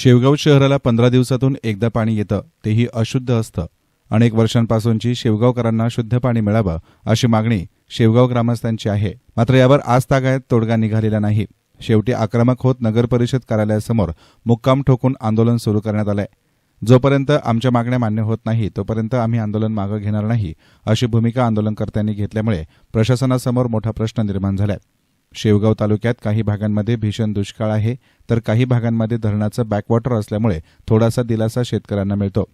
शेवगाव शहराला पंधरा दिवसातून एकदा पाणी येतं तेही अशुद्ध असतं. अनेक वर्षांपासूनची शेवगावकरांना शुद्ध पाणी मिळावं अशी मागणी शेवगाव ग्रामस्थांची आहे. मात्र यावर आज तागायत तोडगा निघालेला नाही. शेवटी आक्रमक होत नगरपरिषद कार्यालयासमोर मुक्काम ठोकून आंदोलन सुरू करण्यात आलंय. जोपर्यंत आमच्या मागण्या मान्य होत नाही तोपर्यंत आम्ही आंदोलन मागं घेणार नाही अशी भूमिका आंदोलनकर्त्यांनी घेतल्यामुळे प्रशासनासमोर मोठा प्रश्न निर्माण झालाय. शेवगाव तालुक्यात काही भागांमध्ये भीषण दुष्काळ आहे. तर काही भागांमध्ये धरणाचं बॅकवॉटर असल्यामुळे थोडासा दिलासा शेतकऱ्यांना मिळतो.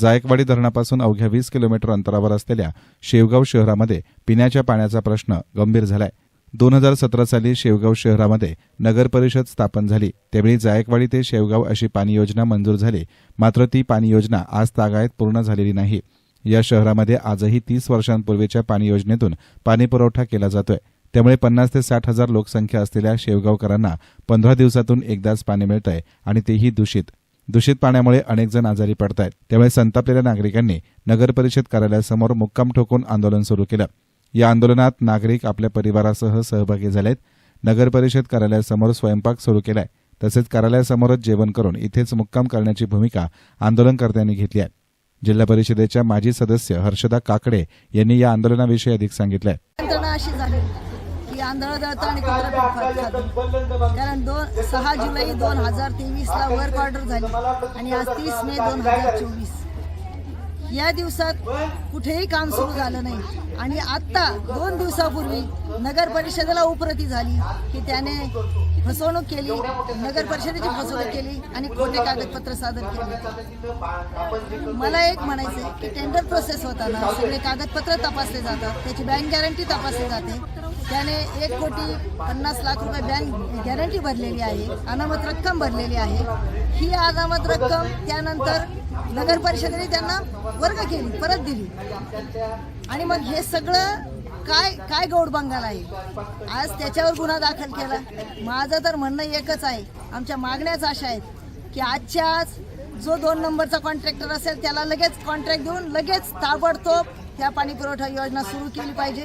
जायकवाडी धरणापासून अवघ्या वीस किलोमीटर अंतरावर असलेल्या शेवगाव शहरामध्ये पिण्याच्या पाण्याचा प्रश्न गंभीर झालाय. दोन हजार सतरा साली शेवगाव शहरामध्ये नगर परिषद स्थापन झाली. त्यावेळी जायकवाडी ते शेवगाव अशी पाणी योजना मंजूर झाली. मात्र ती पाणी योजना आज तागायत पूर्ण झालेली नाही. या शहरामध्ये आजही तीस वर्षांपूर्वीच्या पाणी योजनेतून पाणीपुरवठा केला जातोय. त्यामुळे पन्नास ते साठ हजार लोकसंख्या असलेल्या शेवगावकरांना पंधरा दिवसातून एकदाच पाणी मिळतंय आणि तेही दूषित. दूषित पाण्यामुळे अनेक जण आजारी पडत आहेत त्यामुळे संतापलेल्या नागरिकांनी नगर परिषद कार्यालयासमोर मुक्काम ठोकून आंदोलन सुरू केलं. या आंदोलनात नागरिक आपल्या परिवारासह सहभागी झालेत. नगर परिषद कार्यालयासमोर स्वयंपाक सुरू केलाय. तसेच कार्यालयासमोरच जेवण करून इथेच मुक्काम करण्याची भूमिका आंदोलनकर्त्यांनी घेतली आहे. जिल्हा परिषदेच्या माजी सदस्य हर्षदा काकडे यांनी या आंदोलनाविषयी अधिक सांगितलंय. यंत्रणा अशी आणि कुत्रा पीठ कारण दोन सहा जुलै दोन हजार तेवीसला वर्क ऑर्डर झाली आणि आज तीस मे दोन हजार चोवीस. या दिवसात कुठेही काम सुरू झालं नाही. आणि आत्ता दोन दिवसापूर्वी नगर परिषदेला उपरती झाली की त्याने फसवणूक केली नगर परिषदेची फसवणूक केली आणि खोटे कागदपत्र सादर केले. मला एक म्हणायचं आहे की टेंडर प्रोसेस होताना सगळे कागदपत्र तपासले जातात त्याची बँक गॅरंटी तपासली जाते. त्याने एक कोटी पन्नास लाख रुपये बँक गॅरंटी भरलेली आहे. अनामत रक्कम भरलेली आहे. ही अनामत रक्कम त्यानंतर नगर परिषदेने त्यांना वर्ग केली परत दिली. आणि मग हे सगळं काय काय गौड बंगाल आहे? आज त्याच्यावर गुन्हा दाखल केला. माझं तर म्हणणं एकच आहे. आमच्या मागण्याच अशा आहेत की आजच्या आज जो दोन नंबरचा कॉन्ट्रॅक्टर असेल त्याला लगेच कॉन्ट्रॅक्ट देऊन लगेच ताबडतोब त्या पाणी पुरवठा योजना सुरू केली पाहिजे.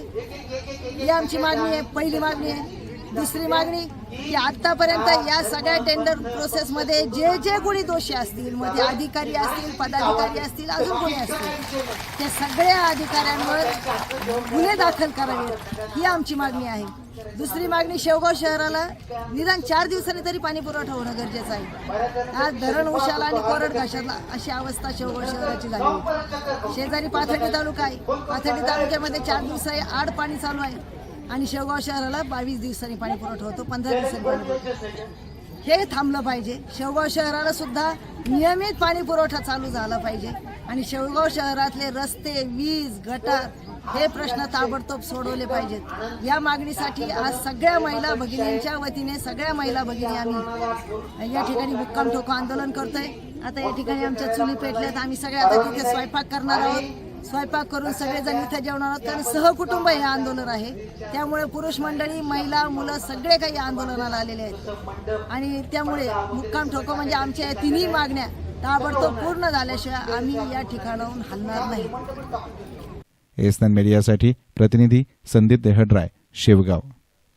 ही आमची मागणी आहे पहिली मागणी आहे. दुसरी मागणी की आतापर्यंत या सगळ्या टेंडर प्रोसेसमध्ये जे जे कोणी दोषी असतील मध्ये अधिकारी असतील पदाधिकारी असतील अजून कोणी असतील त्या सगळ्या अधिकाऱ्यांवर गुन्हे दाखल करावेत ही आमची मागणी आहे. दुसरी मागणी शेवगाव शहराला निदान चार दिवसांनी तरी पाणी पुरवठा होणं गरजेचं आहे. आज धरण उशाला आणि कोरड घाशाला अशी अवस्था शेवगाव शहराची झाली. शेजारी पाथर्डी तालुका आहे. पाथर्डी तालुक्यामध्ये चार दिवस आड पाणी चालू आहे. आणि शेवगाव शहराला बावीस दिवसांनी पाणी पुरवठा होतो पंधरा दिवसांनी पाणी पुरवठा हे थांबलं पाहिजे. शेवगाव शहराला सुद्धा नियमित पाणी पुरवठा चालू झाला पाहिजे. आणि शेवगाव शहरातले रस्ते वीज गटार हे प्रश्न ताबडतोब सोडवले पाहिजेत. या मागणीसाठी आज सगळ्या महिला भगिनींच्या वतीने सगळ्या महिला भगिनी आम्ही या ठिकाणी मुक्काम ठोको आंदोलन करतोय. आता या ठिकाणी आमच्या चुली पेटल्यात. आम्ही सगळ्या आता तिथे स्वयंपाक करणार आहोत. स्वयंपाक करून सगळेजण इथे जेवणार आहोत कारण सहकुटुंब हे आंदोलन आहे. त्यामुळे पुरुष मंडळी महिला मुलं सगळे काही आंदोलनाला आलेले आहेत. आणि त्यामुळे मुक्काम ठोको म्हणजे आमच्या या तिन्ही मागण्या ताबडतोब पूर्ण झाल्याशिवाय आम्ही या ठिकाणाहून हलणार नाही. एसनन मीडियासाठी प्रतिनिधी संदीप देहड्राय शेवगाव.